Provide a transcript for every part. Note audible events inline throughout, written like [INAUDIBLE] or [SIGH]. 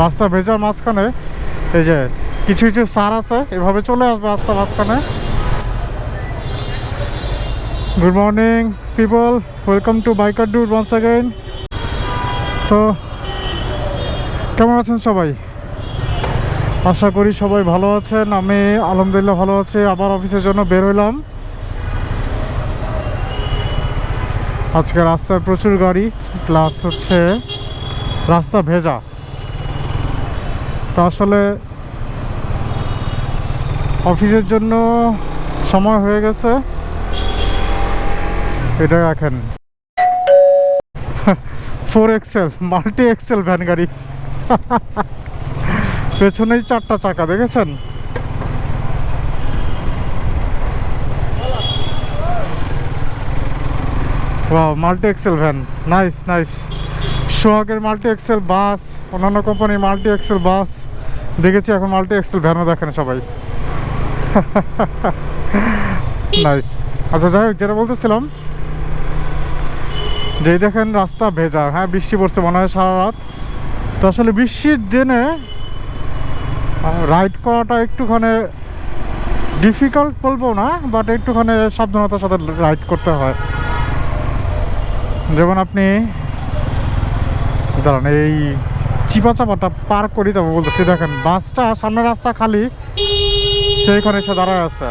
রাস্তা ভেজার মাঝখানে, এই যে কিছু কিছু সার আছে, এভাবে চলে আসবে রাস্তা মাঝখানে। Good morning people welcome to biker dude once again so কেমন আছেন সবাই? আশা করি সবাই ভালো আছেন। আমি আলহামদুলিল্লাহ ভালো আছি। আবার অফিসের জন্য বের হইলাম। আজকে রাস্তায় প্রচুর গাড়ি প্লাস হচ্ছে রাস্তা ভেজা। তো আসলে অফিসের জন্য সময় হয়ে গেছে। এটা রাখেন। Four axle, multi axle van গাড়ি। পেছনেই চারটা চাকা, দেখেছেন? Multi axle van. Nice nice. সোহাগের মাল্টি এক্সেল বাস, অন্যান্য কোম্পানির মাল্টি এক্সেল বাস, দেখেছি এখন মাল্টি এক্সেল ভ্যানও দেখেন সবাই। [LAUGHS] নাইস আচ্ছা যাই হোক, যেটা বলতেছিলাম, যেই দেখেন রাস্তা ভেজা হ্যাঁ বৃষ্টি পড়ছে মনে হয় সারা রাত। তো আসলে বৃষ্টির দিনে রাইড করাটা একটুখানি ডিফিকাল্ট বলব না বাট একটুখানি সাবধানতার সাথে রাইড করতে হয়। যেমন আপনি দাঁড়ান, এই চিপা চাপাটা পার করি তবে বলতেছি, দেখেন, বাসটা সামনে রাস্তা খালি সেইখানে এসে দাঁড়ায় আছে।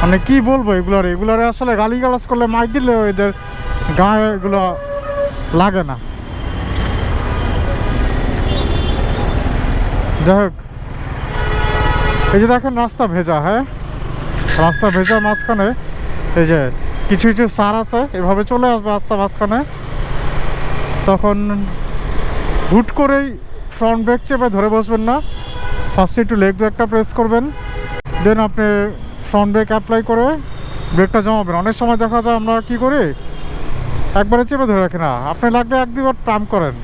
মানে কি বলব, এগুলার, এগুলারে আসলে গালি গালাজ করলে মার দিলে এদের গায়ে এগুলো লাগে না। যাই হোক, এই যে দেখেন রাস্তা ভেজা হ্যাঁ? রাস্তা ভেজা মাঝখানে, এই যে কিছু কিছু সার আছে, এভাবে চলে আসবে রাস্তা মাঝখানে। তখন হুট করেই ফ্রন্ট ব্রেক চেপে ধরে বসবেন না। ফার্স্টে একটু লেগ ব্রেকটা প্রেস করবেন। দেন আপনি ফ্রন্ট ব্রেক অ্যাপ্লাই করে ব্রেকটা জমাবেন। অনেক সময় দেখা যায় আমরা কি করি? একবারে চেপে ধরে রাখি না। আপনি লাগবে এক দুবার পাম্প করেন।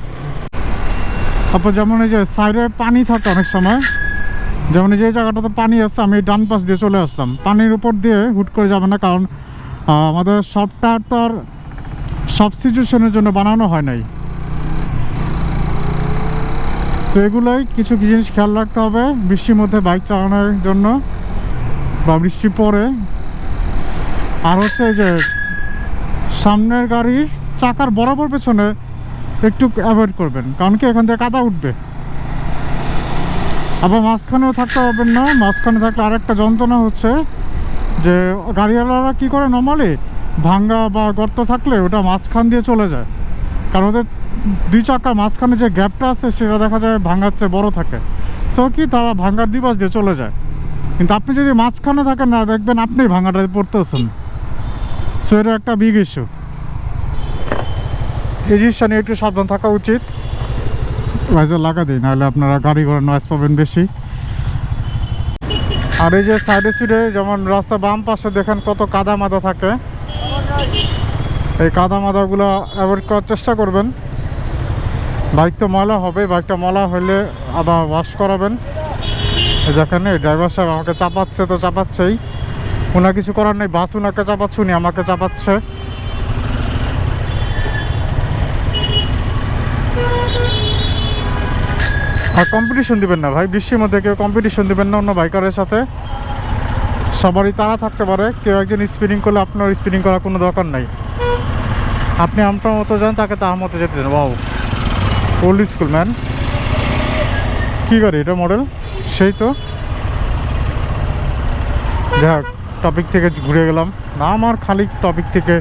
তারপর যেমন এই যে সাইডে পানি থাকে অনেক সময় যেমন যে জায়গাটাতে পানি আছে, আমি ডান পাশ দিয়ে চলে আসলাম। পানির উপর দিয়ে হুট করে যাবে না, কারণ আমাদের সব টায়ার তো আর সব সিচুয়েশনের জন্য বানানো হয় নাই। তো এগুলোই কিছু জিনিস খেয়াল রাখতে হবে, বৃষ্টির মধ্যে বাইক চালানোর জন্য বা বৃষ্টি পরে আর হচ্ছে যে সামনের গাড়ির চাকার বরাবর পেছনে একটু অ্যাভয়েড করবেন, কারণ কি এখান থেকে কাদা উঠবে। আবার মাঝখানেও থাকতে পারবেন না, মাঝখানে থাকলে আরেকটা যন্ত্রণা হচ্ছে যে গাড়িওয়ালারা কী করে নর্মালি ভাঙ্গা বা গর্ত থাকলে ওটা মাঝখান দিয়ে চলে যায়। কারণ ওদের দুই চাকা মাঝখানে যে গ্যাপটা আছে সেটা দেখা যায় ভাঙ্গার চেয়ে বড় থাকে। সো কি তারা ভাঙ্গার দিবাস দিয়ে চলে যায়। কিন্তু আপনি যদি মাঝখানে থাকেন না, দেখবেন আপনি ভাঙ্গাটা পড়তেছেন। সো এটা একটা বিগ ইস্যু এই জিনিসটা নিয়ে একটু সাবধান থাকা উচিত। ভাইজার লাগা দিই, নাহলে আপনারা গাড়ি ঘোড়া নয়েজ পাবেন বেশি। আর এই যে সাইডে সুইডে যেমন রাস্তা বাম পাশে দেখেন কত কাদা মাদা থাকে। এই কাদা মাদাগুলো অ্যাভয়েড করার চেষ্টা করবেন। বাইক তো ময়লা হবে বাইকটা ময়লা হলে আবার ওয়াশ করাবেন। এই ড্রাইভার সাহেব আমাকে চাপাচ্ছে তো চাপাচ্ছেই। ওনার কিছু করার নেই, বাস ওনাকে চাপাচ্ছে, উনি আমাকে চাপাচ্ছে। আর কম্পিটিশন দিবেন না ভাই বৃষ্টির মধ্যে কেউ কম্পিটিশন দিবেন না, অন্য বাইকারের সাথে। সবারই তারা থাকতে পারে, কেউ একজন স্পিনিং করলে আপনার স্পিনিং করার কোনো দরকার নাই। আপনি আপনার মতো যান, তাকে তার মতো যেতে দেন বাউ ওল্ড স্কুল ম্যান কী গাড়ি এটা মডেল সেই তো। যাই হোক টপিক থেকে ঘুরে গেলাম। না, আমার খালি টপিক থেকে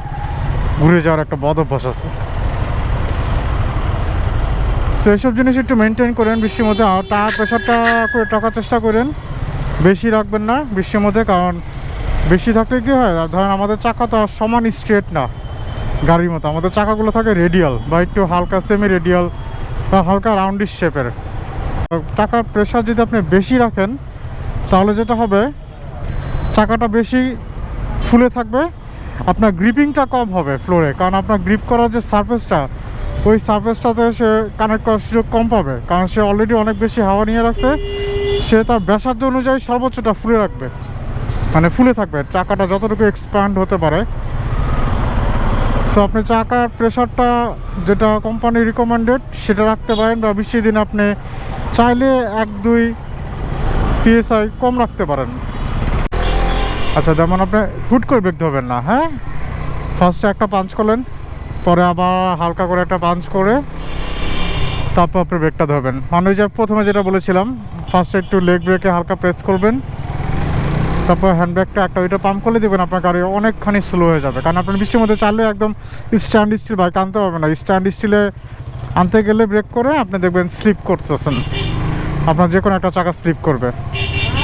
ঘুরে যাওয়ার একটা বদ অভ্যাস আছে। সো এইসব জিনিস একটু মেনটেন করেন, বৃষ্টির মধ্যে টায়ার প্রেশারটা করে টাকার চেষ্টা করেন। বেশি রাখবেন না বৃষ্টির মধ্যে, কারণ বেশি থাকলে কী হয়? ধরেন আমাদের চাকা তো সমান স্ট্রেট না, গাড়ির মতো। আমাদের চাকাগুলো থাকে রেডিয়াল বা একটু হালকা সেমি রেডিয়াল বা হালকা রাউন্ডিশ শেপের টাকার প্রেশার যদি আপনি বেশি রাখেন, তাহলে যেটা হবে, চাকাটা বেশি ফুলে থাকবে, আপনার গ্রিপিংটা কম হবে ফ্লোরে কারণ আপনার গ্রিপ করার যে সারফেসটা ওই সারফেসটাতে সে কানেক্ট করার সুযোগ কম পাবে। কারণ সে অলরেডি অনেক বেশি হাওয়া নিয়ে রাখছে। সে তার ব্যাসার্ধ অনুযায়ী সর্বোচ্চটা ফুলে রাখবে। মানে ফুলে থাকবে। চাকাটা যতটুকু এক্সপ্যান্ড হতে পারে। সো আপনি চাকার প্রেশারটা যেটা কোম্পানি রিকমেন্ডেড সেটা রাখতে পারেন বা বৃষ্টির দিন আপনি চাইলে এক, দুই পিএসআই কম রাখতে পারেন। আচ্ছা যেমন আপনি হুট করে ব্রেক ধরবেন না হ্যাঁ? ফার্স্টে একটা পাঞ্চ করলেন। পরে আবার হালকা করে একটা পাঞ্চ করে তারপর আপনি ব্রেকটা ধরবেন। মানে ওই যে প্রথমে যেটা বলেছিলাম ফার্স্টে একটু লেগ ব্রেকে হালকা প্রেস করবেন, তারপর হ্যান্ড ব্রেকটা একটা ওইটা পাম্প করে দেবেন আপনার গাড়ি অনেকখানি স্লো হয়ে যাবে। কারণ আপনার বৃষ্টির মধ্যে চাললে একদম স্ট্যান্ড স্টিল বাইক আনতে পারবেন না। স্ট্যান্ড স্টিলে আনতে গেলে ব্রেক করে আপনি দেখবেন স্লিপ করতেছেন। আপনার যে কোনো একটা চাকা স্লিপ করবে।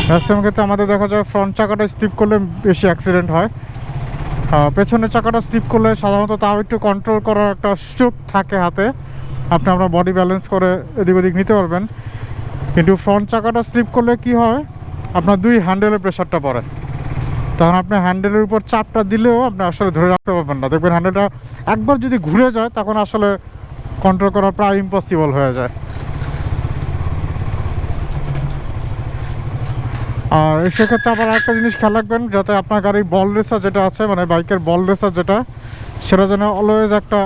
ম্যাক্সিমাম ক্ষেত্রে আমাদের দেখা যায় ফ্রন্ট চাকাটা স্লিপ করলে বেশি অ্যাক্সিডেন্ট হয়। পেছনের চাকাটা স্লিপ করলে সাধারণত তাও একটু কন্ট্রোল করার একটা সুযোগ থাকে হাতে। আপনি আপনার বডি ব্যালেন্স করে এদিক ওদিক নিতে পারবেন। কিন্তু ফ্রন্ট চাকাটা স্লিপ করলে কি হয়? আপনার দুই হ্যান্ডেলের প্রেশারটা পড়ে। তখন আপনি হ্যান্ডেলের উপর চাপটা দিলেও আপনি আসলে ধরে রাখতে পারবেন না। দেখবেন হ্যান্ডেলটা একবার যদি ঘুরে যায়, তখন আসলে কন্ট্রোল করা প্রায় ইম্পসিবল হয়ে যায়। আর সেক্ষেত্রে আবার একটা জিনিস খেয়াল রাখবেন, যাতে আপনার গাড়ির বল রেসার যেটা আছে মানে বাইকের বল রেসার যেটা, সেটা যেন অলওয়েজ একটা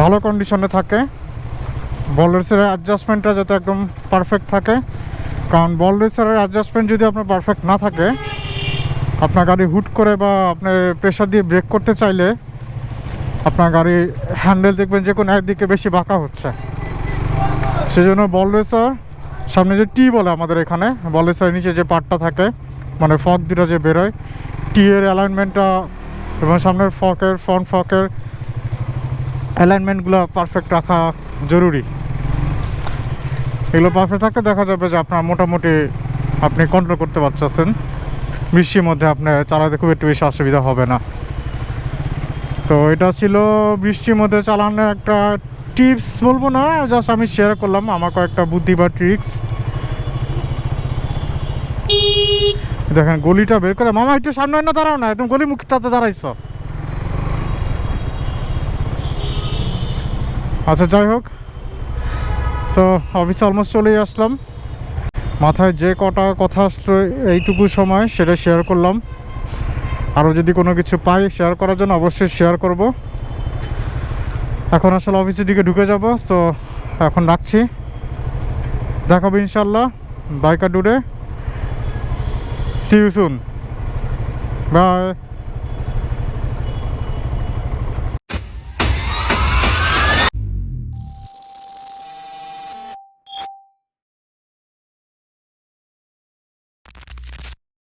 ভালো কন্ডিশনে থাকে। বল রেসারের অ্যাডজাস্টমেন্টটা যাতে একদম পারফেক্ট থাকে। কারণ বল রেসারের অ্যাডজাস্টমেন্ট যদি আপনার পারফেক্ট না থাকে, আপনার গাড়ি হুট করে বা আপনি প্রেশার দিয়ে ব্রেক করতে চাইলে, আপনার গাড়ির হ্যান্ডেল দেখবেন যে কোনো একদিকে বেশি বাঁকা হচ্ছে। সেজন্য বল রেসার সামনে যে টি বলে আমাদের এখানে বল রেসার নিচে যে পাটটা থাকে মানে ফক দুটো যে বেরোয়, টি এর অ্যালাইনমেন্টটা এবং সামনের ফকের ফ্রন্ট ফকের অ্যালাইনমেন্টগুলো পারফেক্ট রাখা জরুরি। এগুলো পারফেক্ট থাকলে দেখা যাবে যে আপনার মোটামুটি আপনি কন্ট্রোল করতে পারতেছেন। বৃষ্টির মধ্যে আপনার চালাতে খুব একটু বেশি অসুবিধা হবে না। তো এটা ছিল বৃষ্টির মধ্যে চালানোর একটা টিপস বলব না জাস্ট আমি শেয়ার করলাম, আমার কয়েকটা বুদ্ধি বা ট্রিক্স দেখেন, গলিটা বের করে, মামা, একটু সামনে না দাঁড়াও না, একদম গলি মুখটাতে দাঁড়াইছ। আচ্ছা যাই হোক। তো অফিসে অলমোস্ট চলেই আসলাম। মাথায় যে কটা কথা আসলো, এইটুকু সময় সেটা শেয়ার করলাম। আরও যদি কোনো কিছু পাই শেয়ার করার জন্য অবশ্যই শেয়ার করব। এখন আসলে অফিসের দিকে ঢুকে যাব সো এখন রাখছি। দেখাবো ইনশাল্লাহ বাইকার ডুডে সি সুন বাই